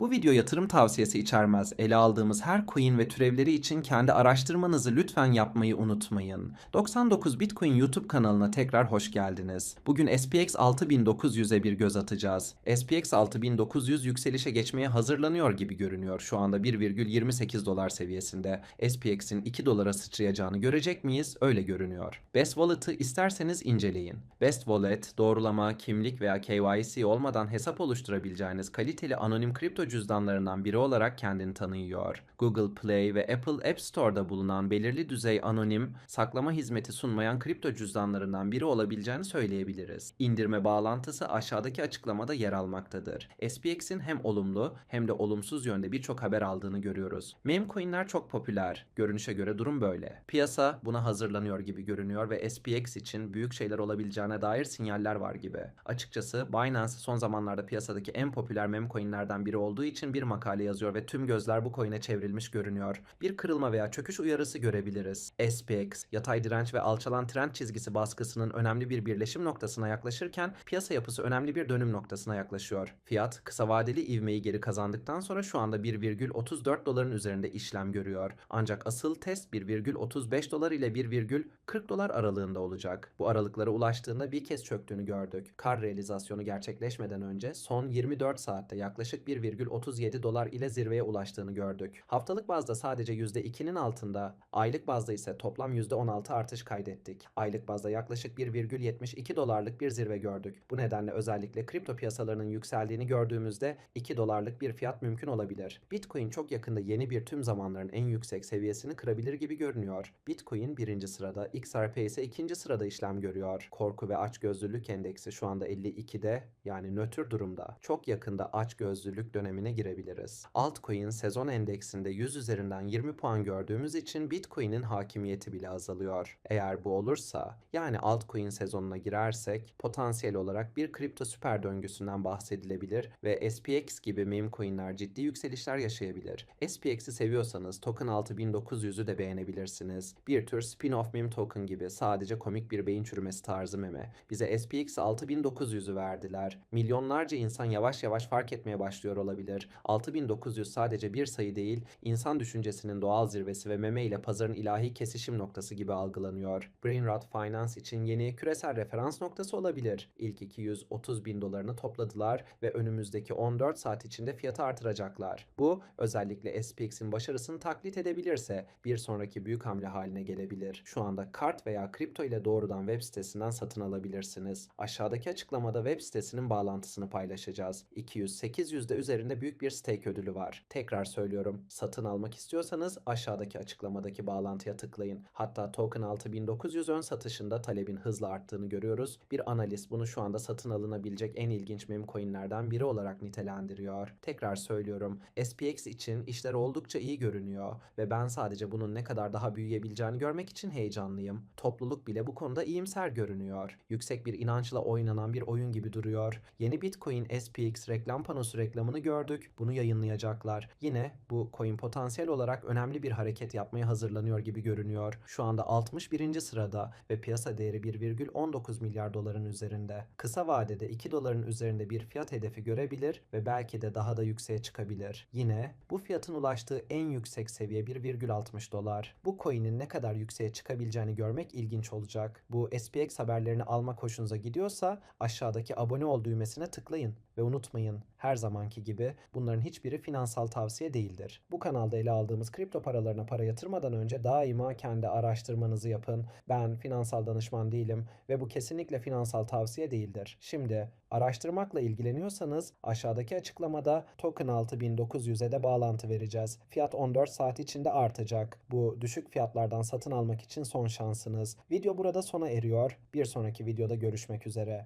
Bu video yatırım tavsiyesi içermez. Ele aldığımız her coin ve türevleri için kendi araştırmanızı lütfen yapmayı unutmayın. 99 Bitcoin YouTube kanalına tekrar hoş geldiniz. Bugün SPX 6900'e bir göz atacağız. SPX 6900 yükselişe geçmeye hazırlanıyor gibi görünüyor. Şu anda 1,28 dolar seviyesinde. SPX'in 2 dolara sıçrayacağını görecek miyiz? Öyle görünüyor. Best Wallet'ı isterseniz inceleyin. Best Wallet, doğrulama, kimlik veya KYC olmadan hesap oluşturabileceğiniz kaliteli anonim kripto cüzdanlarından biri olarak kendini tanıyor. Google Play ve Apple App Store'da bulunan belirli düzey anonim, saklama hizmeti sunmayan kripto cüzdanlarından biri olabileceğini söyleyebiliriz. İndirme bağlantısı aşağıdaki açıklamada yer almaktadır. SPX'in hem olumlu hem de olumsuz yönde birçok haber aldığını görüyoruz. Meme coinler çok popüler. Görünüşe göre durum böyle. Piyasa buna hazırlanıyor gibi görünüyor ve SPX için büyük şeyler olabileceğine dair sinyaller var gibi. Açıkçası Binance son zamanlarda piyasadaki en popüler meme coinlerden biri olduğu için bir makale yazıyor ve tüm gözler bu coin'e çevrilmiş görünüyor. Bir kırılma veya çöküş uyarısı görebiliriz. SPX, yatay direnç ve alçalan trend çizgisi baskısının önemli bir birleşim noktasına yaklaşırken piyasa yapısı önemli bir dönüm noktasına yaklaşıyor. Fiyat kısa vadeli ivmeyi geri kazandıktan sonra şu anda 1,34 doların üzerinde işlem görüyor. Ancak asıl test 1,35 dolar ile 1,40 dolar aralığında olacak. Bu aralıklara ulaştığında bir kez çöktüğünü gördük. Kar realizasyonu gerçekleşmeden önce son 24 saatte yaklaşık 1,37 dolar ile zirveye ulaştığını gördük. Haftalık bazda sadece %2'nin altında, aylık bazda ise toplam %16 artış kaydettik. Aylık bazda yaklaşık 1,72 dolarlık bir zirve gördük. Bu nedenle özellikle kripto piyasalarının yükseldiğini gördüğümüzde 2 dolarlık bir fiyat mümkün olabilir. Bitcoin çok yakında yeni bir tüm zamanların en yüksek seviyesini kırabilir gibi görünüyor. Bitcoin birinci sırada, XRP ise ikinci sırada işlem görüyor. Korku ve açgözlülük endeksi şu anda 52'de yani nötr durumda. Çok yakında açgözlülük dönemine girebiliriz. Altcoin sezon endeksinde 100 üzerinden 20 puan gördüğümüz için Bitcoin'in hakimiyeti bile azalıyor. Eğer bu olursa yani altcoin sezonuna girersek potansiyel olarak bir kripto süper döngüsünden bahsedilebilir ve SPX gibi meme coinler ciddi yükselişler yaşayabilir. SPX'i seviyorsanız token 6900'ü de beğenebilirsiniz. Bir tür spin-off meme token gibi sadece komik bir beyin çürümesi tarzı meme. Bize SPX 6900'ü verdiler. Milyonlarca insan yavaş yavaş fark etmeye başlıyor olabilir. 6900 sadece bir sayı değil, insan düşüncesinin doğal zirvesi ve meme ile pazarın ilahi kesişim noktası gibi algılanıyor. Brainrot Finance için yeni küresel referans noktası olabilir. İlk 230 bin dolarını topladılar ve önümüzdeki 14 saat içinde fiyatı artıracaklar. Bu özellikle SPX'in başarısını taklit edebilirse bir sonraki büyük hamle haline gelebilir. Şu anda kart veya kripto ile doğrudan web sitesinden satın alabilirsiniz. Aşağıdaki açıklamada web sitesinin bağlantısını paylaşacağız. 200-800'de üzerinde büyük bir stake ödülü var. Tekrar söylüyorum. Satın almak istiyorsanız aşağıdaki açıklamadaki bağlantıya tıklayın. Hatta token 6900 ön satışında talebin hızla arttığını görüyoruz. Bir analist bunu şu anda satın alınabilecek en ilginç meme coinlerden biri olarak nitelendiriyor. Tekrar söylüyorum. SPX için işler oldukça iyi görünüyor ve ben sadece bunun ne kadar daha büyüyebileceğini görmek için heyecanlıyım. Topluluk bile bu konuda iyimser görünüyor. Yüksek bir inançla oynanan bir oyun gibi duruyor. Yeni Bitcoin SPX reklam panosu reklamını gördük. Bunu yayınlayacaklar. Yine bu coin potansiyel olarak önemli bir hareket yapmaya hazırlanıyor gibi görünüyor. Şu anda 61. sırada ve piyasa değeri 1,19 milyar doların üzerinde. Kısa vadede 2 doların üzerinde bir fiyat hedefi görebilir ve belki de daha da yükseğe çıkabilir. Yine bu fiyatın ulaştığı en yüksek seviye 1,60 dolar. Bu coin'in ne kadar yükseğe çıkabileceğini görmek ilginç olacak. Bu SPX haberlerini almak hoşunuza gidiyorsa aşağıdaki abone ol düğmesine tıklayın ve unutmayın her zamanki gibi bunların hiçbiri finansal tavsiye değildir. Bu kanalda ele aldığımız kripto paralarına para yatırmadan önce daima kendi araştırmanızı yapın. Ben finansal danışman değilim ve bu kesinlikle finansal tavsiye değildir. Şimdi araştırmakla ilgileniyorsanız aşağıdaki açıklamada token 6900'e de bağlantı vereceğiz. Fiyat 14 saat içinde artacak. Bu düşük fiyatlardan satın almak için son şansınız. Video burada sona eriyor. Bir sonraki videoda görüşmek üzere.